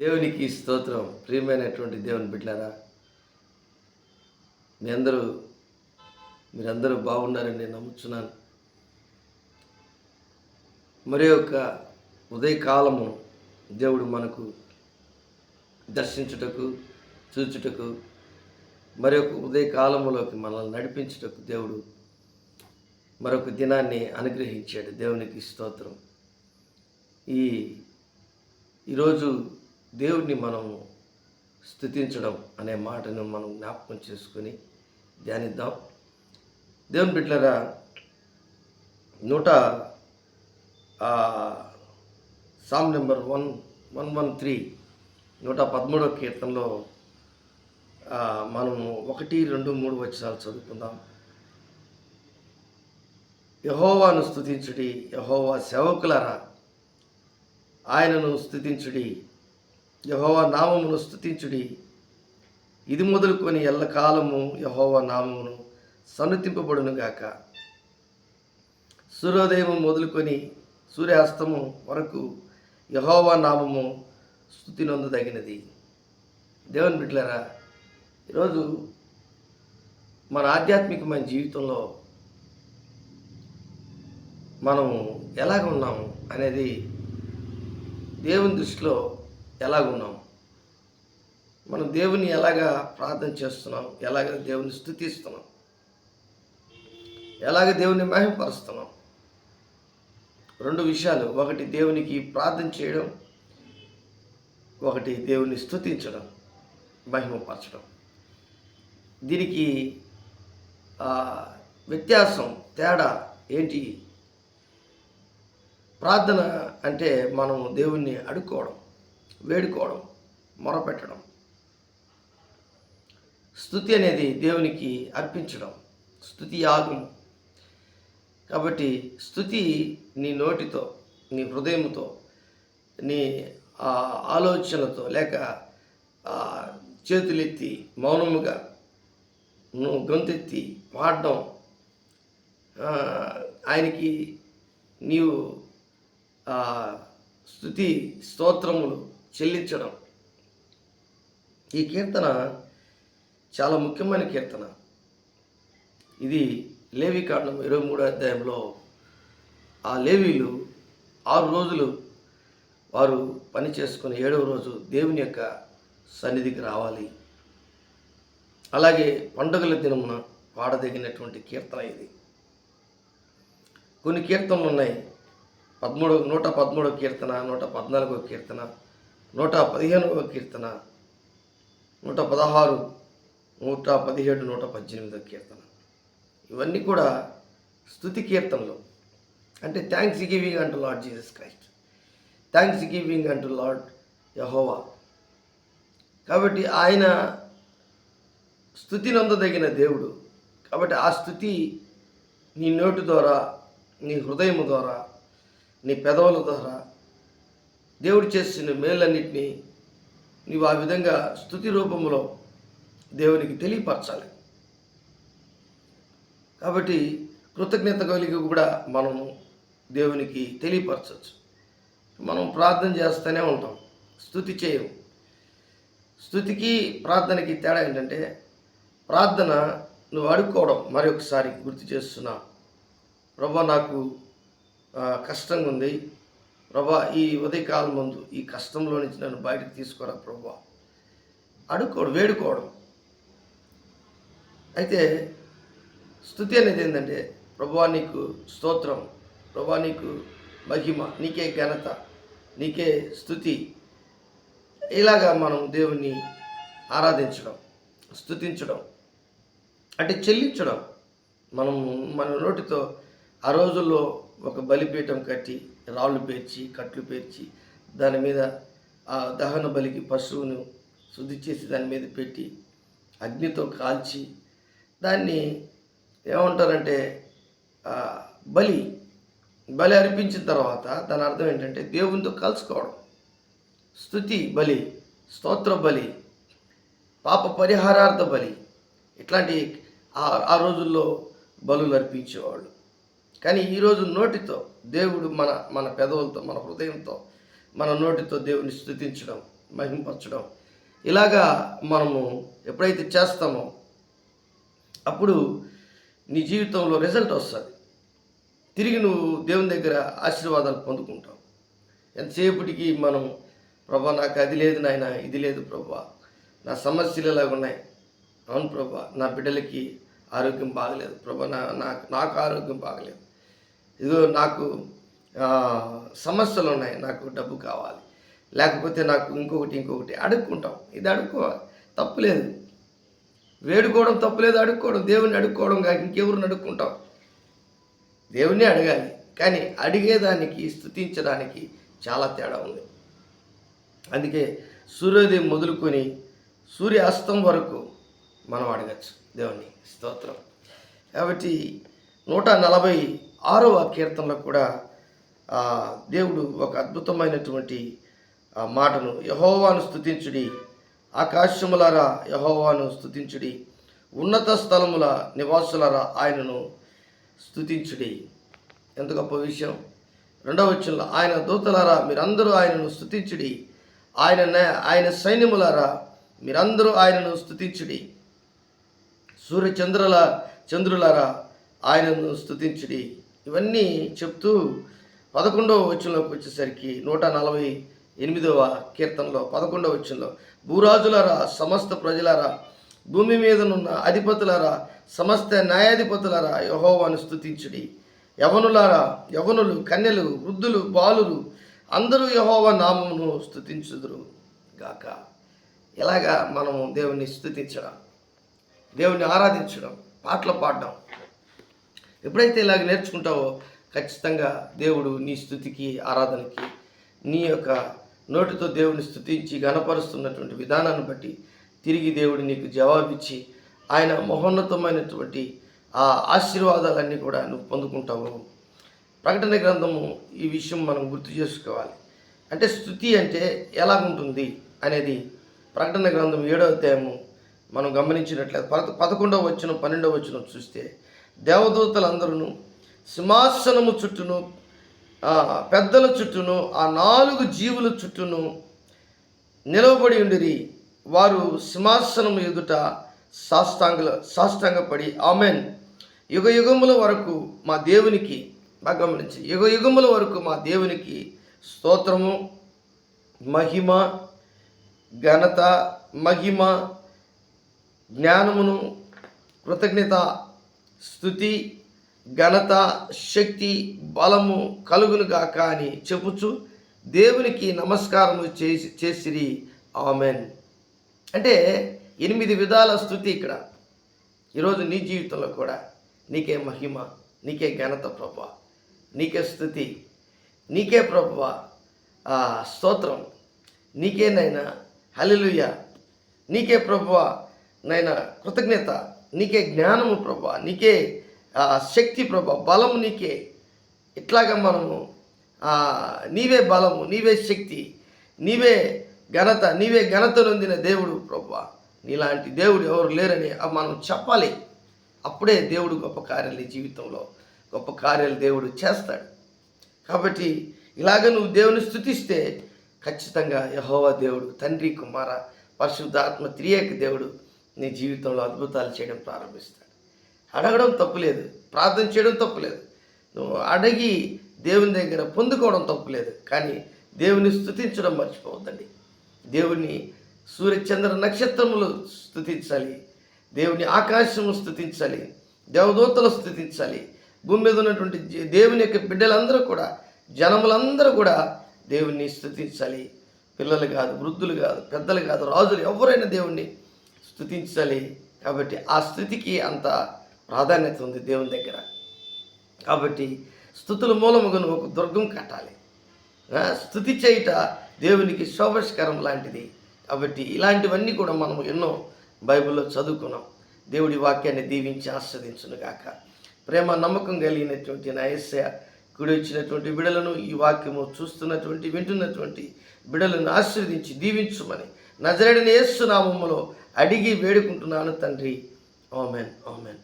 దేవునికి స్తోత్రం. ప్రియమైనటువంటి దేవుని బిడ్డారా మీ అందరూ మీరందరూ బాగున్నారని నేను నమ్ముచున్నాను. మరి యొక్క ఉదయకాలము దేవుడు మనకు దర్శించుటకు చూచుటకు మరి ఒక ఉదయకాలంలోకి మనల్ని నడిపించుటకు దేవుడు మరొక దినాన్ని అనుగ్రహించాడు. దేవునికి స్తోత్రం. ఈ ఈరోజు దేవుడిని మనం స్థుతించడం అనే మాటను మనం జ్ఞాపకం చేసుకొని ధ్యానిద్దాం. దేవుని బిడ్డలరా నూట psalm number one one one three నూట పదమూడవ కీర్తనలో మనము ఒకటి రెండు మూడు వచనాలు చదువుకుందాం. యహోవాను స్థుతించుడి యహోవా సేవకులరా ఆయనను స్థుతించుడి యహోవా నామమును స్థుతించుడి ఇది మొదలుకొని ఎల్లకాలము యహోవా నామమును సన్నతింపబడునుగాక సూర్యోదయం మొదలుకొని సూర్యాస్తము వరకు యహోవా నామము స్థుతి నొందదగినది దేవుని బిడ్డలారా ఈరోజు మన ఆధ్యాత్మికమైన జీవితంలో మనము ఎలాగ ఉన్నాము అనేది దేవుని దృష్టిలో ఎలాగున్నాం? మనం దేవుని ఎలాగా ప్రార్థన చేస్తున్నాం? ఎలాగ దేవుని స్థుతిస్తున్నాం? ఎలాగ దేవుని మహిమపరుస్తున్నాం? రెండు విషయాలు. ఒకటి దేవునికి ప్రార్థన చేయడం ఒకటి దేవుని స్థుతించడం మహిమపరచడం. దీనికి వ్యత్యాసం తేడా ఏంటి? ప్రార్థన అంటే మనం దేవుణ్ణి అడుక్కోవడం. వేడుకోవడం మొరపెట్టడం. స్థుతి అనేది దేవునికి అర్పించడం స్థుతి యాగం. కాబట్టి స్థుతి నీ నోటితో నీ హృదయంతో నీ ఆ, ఆలోచనలతో లేక చేతులెత్తి మౌనముగా నువ్వు గొంతెత్తి పాడడం ఆయనకి నీవు స్థుతి స్తోత్రములు చెల్లించడం. ఈ కీర్తన చాలా ముఖ్యమైన కీర్తన. ఇది లేవి కాండం ఇరవై మూడో అధ్యాయంలో ఆ లేవీలు ఆరు రోజులు వారు పని చేసుకుని ఏడవ రోజు దేవుని యొక్క సన్నిధికి రావాలి. అలాగే పండుగల దినమున వాడదగినటువంటి కీర్తన ఇది. కొన్ని కీర్తనలు ఉన్నాయి. పదమూడు నూట పదమూడవ కీర్తన నూట పద్నాలుగో కీర్తన. నూట పదిహేనవ కీర్తన నూట పదహారు నూట పదిహేడు నూట పద్దెనిమిదవ కీర్తన. ఇవన్నీ కూడా స్థుతి కీర్తనలు. అంటే థ్యాంక్స్ గివింగ్ అంటూ lord Jesus Christ thanksgiving అంటు లార్డ్ యహోవా కాబట్టి ఆయన స్థుతి నందదగిన దేవుడు. కాబట్టి ఆ స్థుతి నీ నోటి ద్వారా నీ హృదయం ద్వారా నీ పెదవుల ద్వారా దేవుడు చేసిన మేలన్నింటినీ నీవు ఆ విధంగా స్థుతి రూపంలో దేవునికి తెలియపరచాలి. కాబట్టి కృతజ్ఞత కలిగి కూడా మనము దేవునికి తెలియపరచవచ్చు. మనం ప్రార్థన చేస్తూనే ఉంటాం. స్థుతి చేయము. స్థుతికి ప్రార్థనకి తేడా ఏంటంటే ప్రార్థన నువ్వు అడుక్కోవడం మరి ఒకసారి గుర్తు చేస్తున్నా. ప్రభా నాకు కష్టంగా ఉంది ప్రభా ఈ ఉదయకాలం ముందు ఈ కష్టంలో నుంచి నన్ను బయటకు తీసుకురా ప్రభా. అడుక్కోవడం వేడుకోవడం అయితే స్థుతి అనేది ఏంటంటే ప్రభా నీకు స్తోత్రం ప్రభా నీకు మహిమ నీకే ఘనత నీకే స్థుతి. ఇలాగా మనం దేవుణ్ణి ఆరాధించడం స్థుతించడం అంటే చెల్లించడం. మనం మన నోటితో ఆ రోజుల్లో ఒక బలిపీఠం కట్టి రాళ్ళు పేర్చి కట్లు పేర్చి దాని మీద ఆ దహన బలికి పశువును శుద్ధి చేసి దాని మీద పెట్టి అగ్నితో కాల్చి దాన్ని ఏమంటారంటే బలి బలి అర్పించిన తర్వాత దాని అర్థం ఏంటంటే దేవునితో కలుసుకోవడం. స్థుతి బలి స్తోత్ర బలి పాప పరిహారార్థ బలి ఇట్లాంటి ఆ- ఆ రోజుల్లో బలులు అర్పించేవాళ్ళు. కానీ ఈరోజు నోటితో దేవుడు మన మన పెదవులతో మన హృదయంతో మన నోటితో దేవుని స్థుతించడం మహింపరచడం. ఇలాగా మనము ఎప్పుడైతే చేస్తామో అప్పుడు నీ జీవితంలో రిజల్ట్ వస్తుంది. తిరిగి నువ్వు దేవుని దగ్గర ఆశీర్వాదాలు పొందుకుంటావు. ఎంతసేపటికి మనం ప్రభా నాకు అది లేదు నాయన ఇది లేదు ప్రభా నా సమస్యలు ఇలాగ ఉన్నాయి. అవును ప్రభా నా బిడ్డలకి ఆరోగ్యం బాగలేదు. ప్రభా నా నాకు నాకు ఆరోగ్యం బాగలేదు. ఇదిగో నాకు సమస్యలు ఉన్నాయి నాకు డబ్బు కావాలి. లేకపోతే నాకు ఇంకొకటి ఇంకొకటి అడుక్కుంటాం. ఇది అడుక్కోవాలి. తప్పులేదు వేడుకోవడం తప్పులేదు అడుక్కోవడం. దేవుణ్ణి అడుక్కోవడం కాక ఇంకెవరిని అడుక్కుంటాం? దేవుణ్ణి అడగాలి. కానీ అడిగేదానికి స్థుతించడానికి చాలా తేడా ఉంది. అందుకే సూర్యోదయం మొదలుకొని సూర్యాస్తం వరకు మనం అడగచ్చు. దేవుణ్ణి స్తోత్రం. కాబట్టి నూట నలభై ఆరవ కీర్తనలో కూడా దేవుడు ఒక అద్భుతమైనటువంటి మాటను యహోవాను స్థుతించుడి ఆకాశములారా యహోవాను స్థుతించుడి ఉన్నత స్థలముల నివాసులారా ఆయనను స్థుతించుడి ఎంత గొప్ప విషయం. రెండవ వచ్చంలో ఆయన దూతలారా మీరందరూ ఆయనను స్థుతించుడి ఆయన ఆయన సైన్యములారా మీరందరూ ఆయనను స్థుతించుడి సూర్య చంద్రుల చంద్రులారా ఆయనను స్థుతించుడి ఇవన్నీ చెప్తూ పదకొండవ వచనంలోకి వచ్చేసరికి నూట నలభై ఎనిమిదవ కీర్తనలో పదకొండవ వచనంలో భూరాజులారా సమస్త ప్రజలారా భూమి మీదనున్న అధిపతులారా సమస్త న్యాయాధిపతులారా యహోవాను స్థుతించుడి యవనులారా యవనులు కన్యలు వృద్ధులు బాలులు అందరూ యహోవా నామమును స్థుతించుదురు గాక. ఇలాగా మనము దేవుణ్ణి స్థుతించడం దేవుణ్ణి ఆరాధించడం పాటలు పాడడం ఎప్పుడైతే ఇలాగ నేర్చుకుంటావో ఖచ్చితంగా దేవుడు నీ స్థుతికి ఆరాధనకి నీ యొక్క నోటితో దేవుని స్థుతించి గణపరుస్తున్నటువంటి విధానాన్ని బట్టి తిరిగి దేవుడు నీకు జవాబిచ్చి ఆయన మహోన్నతమైనటువంటి ఆ ఆశీర్వాదాలన్నీ కూడా నువ్వు పొందుకుంటావు. ప్రకటన గ్రంథము ఈ విషయం మనం గుర్తు చేసుకోవాలి. అంటే స్థుతి అంటే ఎలా ఉంటుంది అనేది ప్రకటన గ్రంథం ఏడో అధ్యాయము మనం గమనించినట్లయితే పద పదకొండవ వచ్చిన పన్నెండవ వచ్చిన చూస్తే దేవదూతలందరూ సింహాసనము చుట్టూను పెద్దల చుట్టూను ఆ నాలుగు జీవుల చుట్టూను నిలవబడి ఉండిరి. వారు సింహాసనము ఎదుట సాష్టాంగ సాష్టాంగపడి. ఆమెన్. యుగ యుగముల వరకు మా దేవునికి బాగా గమనించి యుగ యుగముల వరకు మా దేవునికి స్తోత్రము మహిమ ఘనత మహిమ జ్ఞానమును కృతజ్ఞత స్థుతి ఘనత శక్తి బలము కలుగును గాక అని చెప్పుచు దేవునికి నమస్కారము చేసి చేసిరి. ఆమెన్. అంటే ఎనిమిది విధాల స్థుతి ఇక్కడ. ఈరోజు నీ జీవితంలో కూడా నీకే మహిమ నీకే ఘనత ప్రభ నీకే స్థుతి నీకే ప్రభువ ఆ స్తోత్రం నీకేనైనా హల్లెలూయ నీకే ప్రభువ నైనా కృతజ్ఞత నీకే జ్ఞానము ప్రభా నీకే శక్తి ప్రభా బలము నీకే. ఇట్లాగా మనము నీవే బలము నీవే శక్తి నీవే ఘనత నీవే ఘనత నొందిన దేవుడు ప్రభా. నీలాంటి దేవుడు ఎవరు లేరని మనం చెప్పాలి. అప్పుడే దేవుడు గొప్ప కార్యాలు నీ జీవితంలో గొప్ప కార్యాలు దేవుడు చేస్తాడు. కాబట్టి ఇలాగ నువ్వు దేవుని స్థుతిస్తే ఖచ్చితంగా యహోవా దేవుడు తండ్రి కుమార పరిశుద్ధాత్మ త్రియేక దేవుడు నీ జీవితంలో అద్భుతాలు చేయడం ప్రారంభిస్తాడు. అడగడం తప్పులేదు. ప్రార్థన చేయడం తప్పులేదు. నువ్వు అడిగి దేవుని దగ్గర పొందుకోవడం తప్పులేదు. కానీ దేవుని స్థుతించడం మర్చిపోవద్దండి. దేవుని సూర్యచంద్ర నక్షత్రములు స్థుతించాలి దేవుని ఆకాశము స్థుతించాలి దేవదూతలు స్థుతించాలి భూమి మీద ఉన్నటువంటి దేవుని యొక్క బిడ్డలందరూ కూడా జనములందరూ కూడా దేవుణ్ణి స్థుతించాలి పిల్లలు కాదు వృద్ధులు కాదు పెద్దలు కాదు రాజులు ఎవరైనా దేవుణ్ణి స్థుతించాలి కాబట్టి ఆ స్థుతికి అంత ప్రాధాన్యత ఉంది దేవుని దగ్గర. కాబట్టి స్థుతుల మూలముగా నువ్వు ఒక దుర్గం కట్టాలి. స్థుతి చేయుట దేవునికి శోభస్కరం లాంటిది. కాబట్టి ఇలాంటివన్నీ కూడా మనం ఎన్నో బైబిల్లో చదువుకున్నాం. దేవుడి వాక్యాన్ని దీవించి ఆస్వాదించును గాక. ప్రేమ నమ్మకం కలిగినటువంటి నయస్య కుడి వచ్చినటువంటి బిడలను ఈ వాక్యము చూస్తున్నటువంటి వింటున్నటువంటి బిడలను ఆశీర్వదించి దీవించుమని నజరడిని యేసు అడిగి వేడుకుంటున్నాను తండ్రి. ఓమెన్ ఓమెన్